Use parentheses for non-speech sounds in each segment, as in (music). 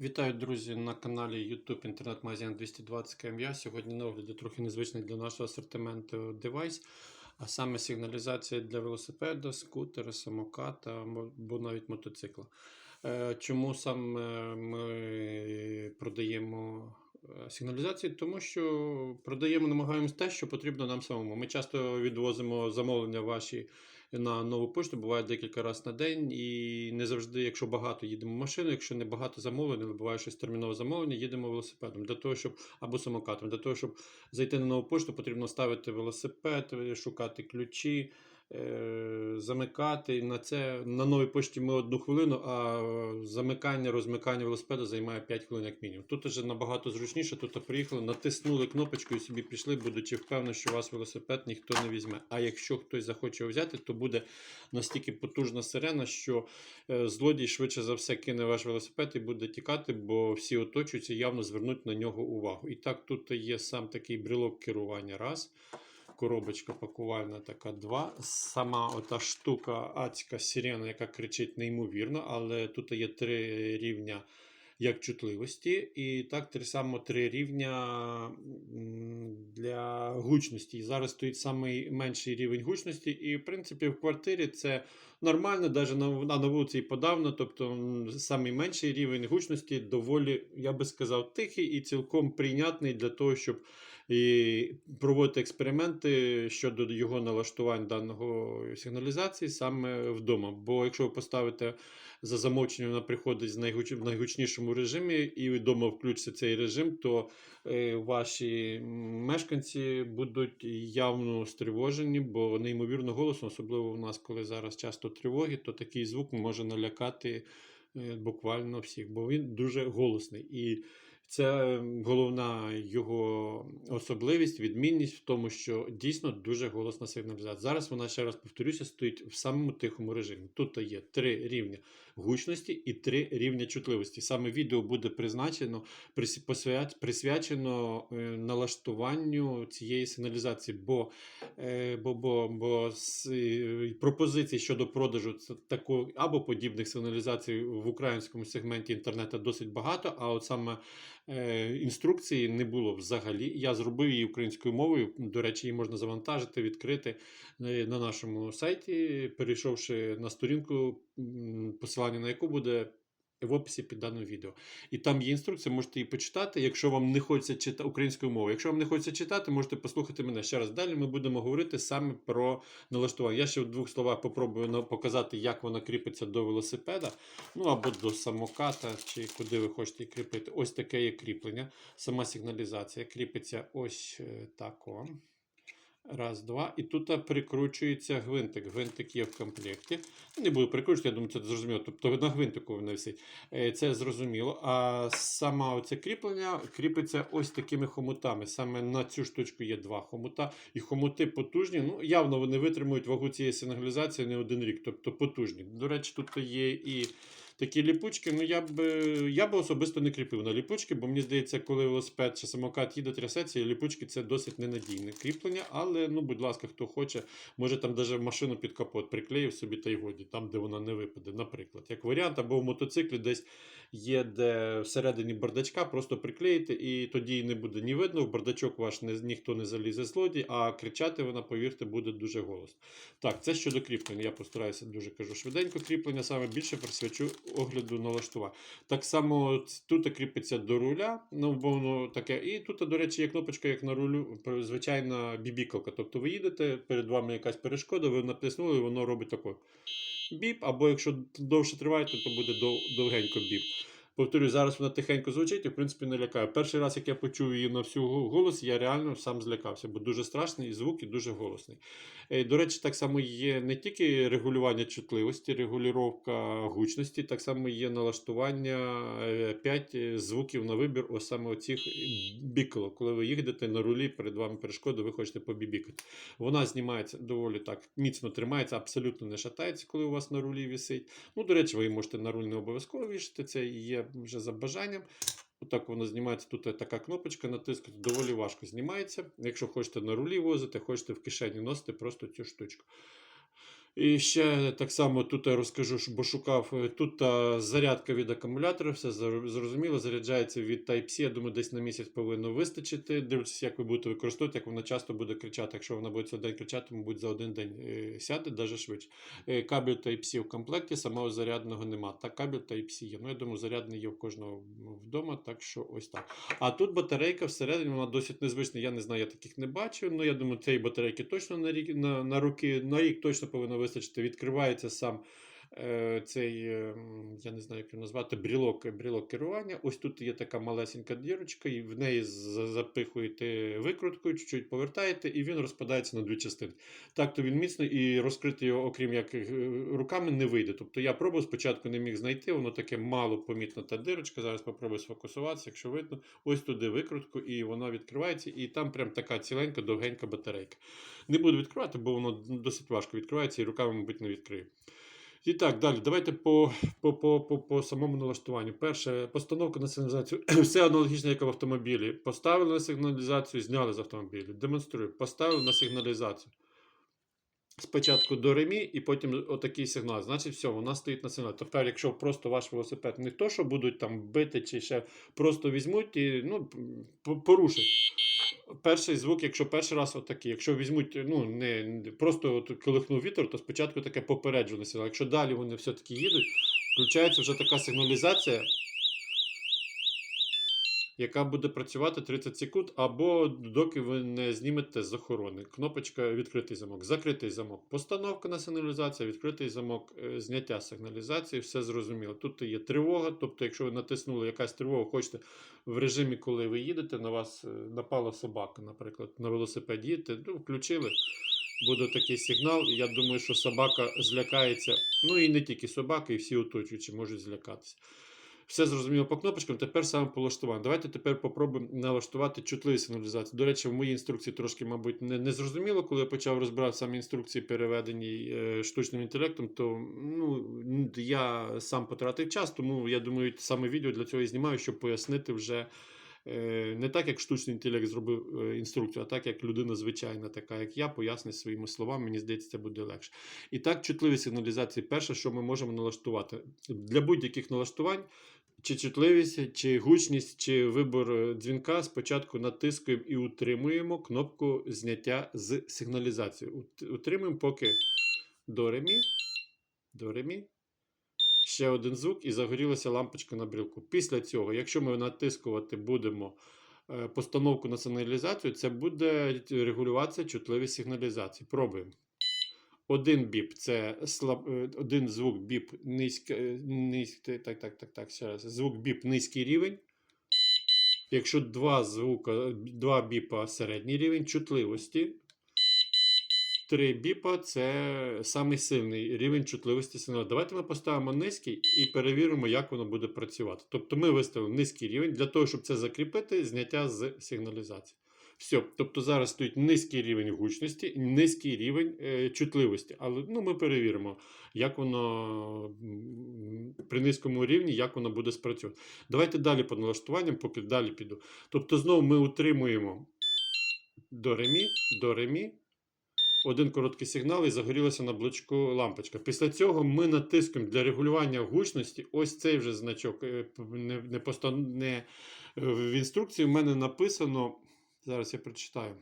Вітаю, друзі, на каналі YouTube інтернет-магазин 220 КМЯ. Сьогодні на огляді трохи незвичний для нашого асортименту девайс, а саме сигналізація для велосипеда, скутера, самоката або навіть мотоцикла. Е, Чому саме ми продаємо сигналізації? Тому що продаємо, намагаємось те, що потрібно нам самому. Ми часто відвозимо замовлення ваші на нову пошту, буває декілька разів на день, і не завжди, якщо багато їдемо машиною, якщо не багато замовлень, але буває щось термінове замовлення, їдемо велосипедом для того, щоб або самокатом. Для того, щоб зайти на нову пошту, потрібно ставити велосипед, шукати ключі. Е, Замикати на це на новій пошті ми одну хвилину, а замикання, розмикання велосипеда займає 5 хвилин як мінімум. Тут вже набагато зручніше. Тут приїхали, натиснули кнопочку і собі пішли, будучи впевнені, що у вас велосипед ніхто не візьме. А якщо хтось захоче взяти, то буде настільки потужна сирена, що е, злодій швидше за все кине ваш велосипед і буде тікати, бо всі оточуються явно звернуть на нього увагу. І так, тут є сам такий брелок керування. Раз. Коробочка пакувальна така два. Сама ота штука, адська сирена, яка кричить неймовірно, але тут є три рівня як чутливості, і так три само три рівня для гучності. І зараз стоїть самий менший рівень гучності, і в принципі в квартирі це нормально, навіть на, на вулиці і подавно. Тобто самий менший рівень гучності доволі, я би сказав, тихий і цілком прийнятний для того, щоб і проводити експерименти щодо його налаштувань даного сигналізації саме вдома. Бо якщо ви поставите за замовченням, вона приходить з найгуч... в найгучнішому режимі, і вдома включиться цей режим, то е, ваші мешканці будуть явно стривожені, бо неймовірно голосно, особливо у нас, коли зараз часто тривоги, то такий звук може налякати е, буквально всіх, бо він дуже голосний. І це головна його особливість, відмінність в тому, що дійсно дуже голосна сигналізація. Зараз вона, ще раз повторюся, стоїть в самому тихому режимі. Тут є три рівня гучності і три рівня чутливості. Саме відео буде призначено, присвя- присвячено е, налаштуванню цієї сигналізації, бо, е, бо, бо, бо е, щодо продажу такої або подібних сигналізацій в українському сегменті інтернету досить багато, а от саме інструкції не було взагалі. Я зробив її українською мовою. До речі, її можна завантажити, відкрити е, на нашому сайті, перейшовши на сторінку, посилання на яку буде. В описі під даним відео. І там є інструкція, можете її почитати, якщо вам не хочеться читати українською мовою. Якщо вам не хочеться читати, можете послухати мене ще раз. Далі ми будемо говорити саме про налаштування. Я ще в двох словах попробую показати, як вона кріпиться до велосипеда, ну або до самоката, чи куди ви хочете кріпити. Ось таке є кріплення. Сама сигналізація кріпиться ось е, так. О. Раз, два. І тут прикручується гвинтик. Гвинтик є в комплекті. Не буду прикручувати, я думаю, це зрозуміло. Тобто на гвинтику вона висить. Е, Це зрозуміло. А саме оце кріплення кріпиться ось такими хомутами. Саме на цю штучку є два хомута. І хомути потужні. Ну, явно вони витримують вагу цієї сигналізації не один рік. Тобто потужні. До речі, тут є і. Такі ліпучки, ну я б я б особисто не кріпив на ліпучки, бо мені здається, коли велосипед чи самокат їде трясеться, ліпучки це досить ненадійне кріплення. Але, ну, будь ласка, хто хоче, може там навіть машину під капот приклеїв собі та й годі, там, де вона не випаде, наприклад. Як варіант, або в мотоциклі десь є, де всередині бардачка, просто приклеїти, і тоді не буде ні видно, в бардачок ваш не, ніхто не залізе злодій, а кричати вона, повірте, буде дуже голосно. Так, це щодо кріплення. Я постараюся дуже кажу швиденько кріплення, саме більше присвячу огляду налаштування. Так само тут кріпиться до руля, ну воно таке. І тут, до речі, є кнопочка, як на рулю, звичайна бібікалка. Тобто ви їдете, перед вами якась перешкода, ви натиснули, і воно робить тако. Біп, або якщо довше триває, то буде довгенько біп. Повторюю, зараз вона тихенько звучить і, в принципі, не лякає. Перший раз, як я почув її на всю го- голос, я реально сам злякався, бо дуже страшний і звук, і дуже голосний. Е, До речі, так само є не тільки регулювання чутливості, регулювання гучності, так само є налаштування 5 звуків на вибір, ось саме оцих біколок. Коли ви їдете на рулі, перед вами перешкода, ви хочете побібікати. Вона знімається доволі так, міцно тримається, абсолютно не шатається, коли у вас на рулі висить. Ну, до речі, ви можете на руль не обов'язково вішати, це є вже за бажанням. Отак воно знімається. Тут така кнопочка, натискати доволі важко знімається. Якщо хочете на рулі возити, хочете в кишені носити просто цю штучку. І ще так само тут я розкажу, бо шукав. е, Тут зарядка від акумулятора, все зрозуміло, заряджається від Type-C. Я думаю, десь на місяць повинно вистачити. Дивлюся, як ви будете використовувати, як вона часто буде кричати. Якщо вона буде цілий день кричати, мабуть, за один день е, сяде, навіть швидше. Е, Кабель Type-C в комплекті, самого зарядного нема. Так, кабель Type-C є. Ну, я думаю, зарядний є в кожного вдома, так що ось так. А тут батарейка всередині, вона досить незвична. Я не знаю, я таких не бачив. Ну, я думаю, цієї батарейки точно на рік на, на руки, на рік точно повинно вистачити. Відкривається сам цей, е, я не знаю, як його назвати, брілок, брілок керування. Ось тут є така малесенька дірочка, і в неї запихуєте викруткою, чуть-чуть повертаєте, і він розпадається на дві частини. Так то він міцно і розкрити його, окрім як е, руками, не вийде. Тобто я пробував, спочатку не міг знайти, воно таке мало помітна та дирочка. Зараз попробую сфокусуватися, якщо видно. Ось туди викрутку, і вона відкривається, і там прям така ціленька, довгенька батарейка. Не буду відкривати, бо воно досить важко відкривається і руками, мабуть, не відкрию. І так, далі. Давайте по, по, по, по, по самому налаштуванню. Перше, постановка на сигналізацію. (clears throat) Все аналогічно, як в автомобілі. Поставили на сигналізацію, зняли з автомобіля. Демонструю. Поставили на сигналізацію. Спочатку до ремі, і потім отакий сигнал. Значить, все, вона стоїть на сигналі. Тепер, якщо просто ваш велосипед не то, що будуть там бити чи ще просто візьмуть і ну, порушать. Перший звук, якщо перший раз отакий, якщо візьмуть, ну не не- просто от колихнув вітер, то спочатку таке попереджене сигнал. Якщо далі вони все-таки їдуть, включається вже така сигналізація, яка буде працювати 30 секунд, або доки ви не знімете з охорони. Кнопочка відкритий замок, закритий замок, постановка на сигналізацію, відкритий замок, е, зняття сигналізації, все зрозуміло. Тут є тривога, тобто, якщо ви натиснули якась тривога, хочете в режимі, коли ви їдете, на вас е, напала собака, наприклад, на велосипеді їдете, ну, включили. Буде такий сигнал. Я думаю, що собака злякається. Ну і не тільки собака, і всі оточуючі можуть злякатися. Все зрозуміло по кнопочкам. Тепер саме по налаштуванню. Давайте тепер попробуємо налаштувати чутливість сигналізації. До речі, в моїй інструкції трошки, мабуть, не, не зрозуміло, коли я почав розбирати самі інструкції, переведені е, штучним інтелектом, то ну, я сам потратив час, тому я думаю, саме відео для цього і знімаю, щоб пояснити вже. е, Не так, як штучний інтелект зробив е, інструкцію, а так, як людина звичайна, така як я, пояснить своїми словами, мені здається, це буде легше. І так, чутливість сигналізації перше, що ми можемо налаштувати. Для будь-яких налаштувань чи чутливість, чи гучність, чи вибор е, дзвінка, спочатку натискуємо і утримуємо кнопку зняття з сигналізації. Утримуємо поки до ремі, до ремі. Ще один звук і загорілася лампочка на брілку. Після цього, якщо ми натискувати будемо е, постановку на сигналізацію, це буде регулюватися чутливість сигналізації. Пробуємо. Один біп це слаб, е, один звук біп низька, е, низький, так, так, так, так, ще раз. Звук біп низький рівень. Якщо два звука, два біпа середній рівень чутливості. Три біпа це самий сильний рівень чутливості сигналу. Давайте ми поставимо низький і перевіримо, як воно буде працювати. Тобто ми виставили низький рівень для того, щоб це закріпити, зняття з сигналізації. Все, тобто зараз стоїть низький рівень гучності, низький рівень е, чутливості. Але ну, ми перевіримо, як воно при низькому рівні, як воно буде спрацьовувати. Давайте далі по налаштуванням, поки далі піду. Тобто, знову ми утримуємо до ремі, до ремі. Один короткий сигнал і загорілася на блочку лампочка. Після цього ми натискуємо для регулювання гучності ось цей вже значок. е, Не, не, не, е, в інструкції в мене написано. Зараз я прочитаю.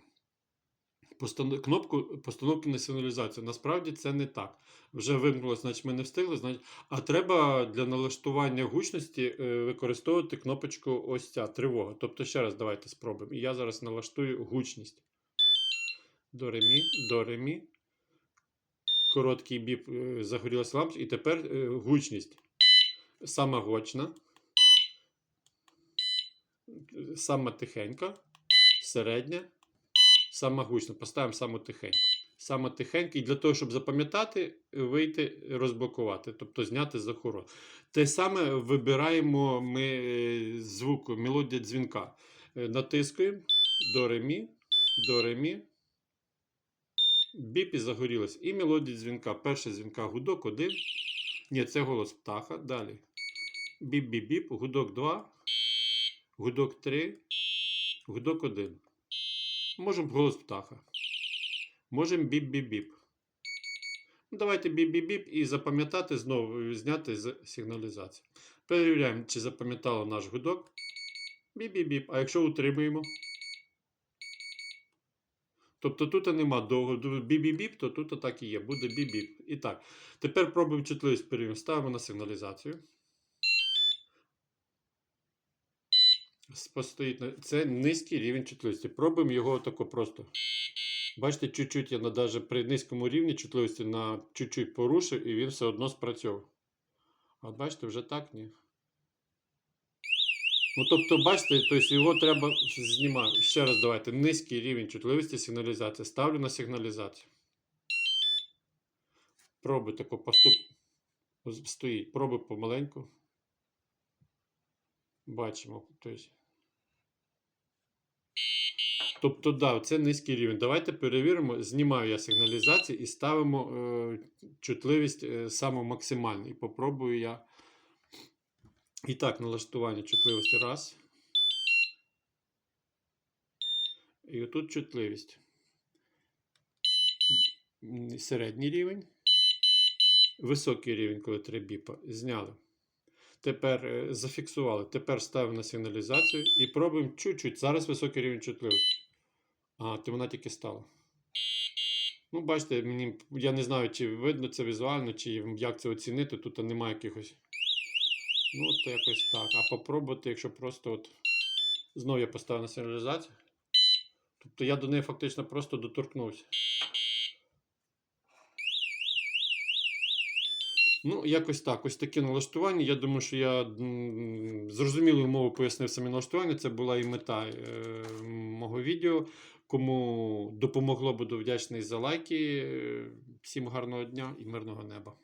Постан... Кнопку постановки на сигналізацію. Насправді це не так. Вже вимкнулося, значить ми не встигли. Значить... А треба для налаштування гучності е, використовувати кнопочку ось ця тривога. Тобто, ще раз давайте спробуємо. І я зараз налаштую гучність. До ремі, до ремі. Короткий біп е, загорілася лампочка. І тепер е, гучність. Сама гучна. Сама тихенька. Середня. Сама гучна. Поставимо саму тихеньку. Саме тихенько. І для того, щоб запам'ятати, вийти, розблокувати, тобто зняти з охорони. Те саме вибираємо ми е, звук, мелодія дзвінка. Е, Натискуємо до ремі, до ремі. Біп і загорілось. І мелодія дзвінка. Перша дзвінка гудок 1. Ні, це голос птаха. Далі. Біп-біп-біп, гудок 2, гудок 3, гудок 1. Можемо голос птаха. Можемо біп-біп-біп. Ну, Давайте біп-біп-біп і запам'ятати знову зняти з сигналізації. Перевіряємо, чи запам'ятало наш гудок. Біп-біп-біп. А якщо утримуємо. Тобто тут нема довго біп-біп-біп, то тут так і є. Буде біп-біп. І так. Тепер пробуємо чутливість перевіримо. Ставимо на сигналізацію. Постоїть Це низький рівень чутливості. Пробуємо його тако просто. Бачите, чуть-чуть я на, даже при низькому рівні чутливості на чуть-чуть порушив, і він все одно спрацьовував. От бачите, вже так ні. Ну, тобто, бачите, тобто його треба знімати. Ще раз давайте. Низький рівень чутливості сигналізації. Ставлю на сигналізацію. Пробуй тако поступ. Стоїть. Пробуй помаленьку. Бачимо. Тобто, тобто да, це низький рівень. Давайте перевіримо. Знімаю я сигналізацію і ставимо е, чутливість е, саме максимальну. І попробую я. І так, налаштування чутливості. Раз. І отут чутливість. Середній рівень. Високий рівень, коли три біпа. Зняли. Тепер е, зафіксували. Тепер ставимо на сигналізацію і пробуємо чуть-чуть. Зараз високий рівень чутливості. А, то вона тільки стала. Ну, бачите, мені, я не знаю, чи видно це візуально, чи як це оцінити. Тут немає якихось. Ну, от якось так. А попробувати, якщо просто от. Знову я поставив на сигналізацію. Тобто я до неї фактично просто доторкнувся. Ну, якось так. Ось таке налаштування. Я думаю, що я зрозумілою мовою пояснив самі налаштування. Це була і мета е, мого відео. Кому допомогло, буду вдячний за лайки. Всім гарного дня і мирного неба.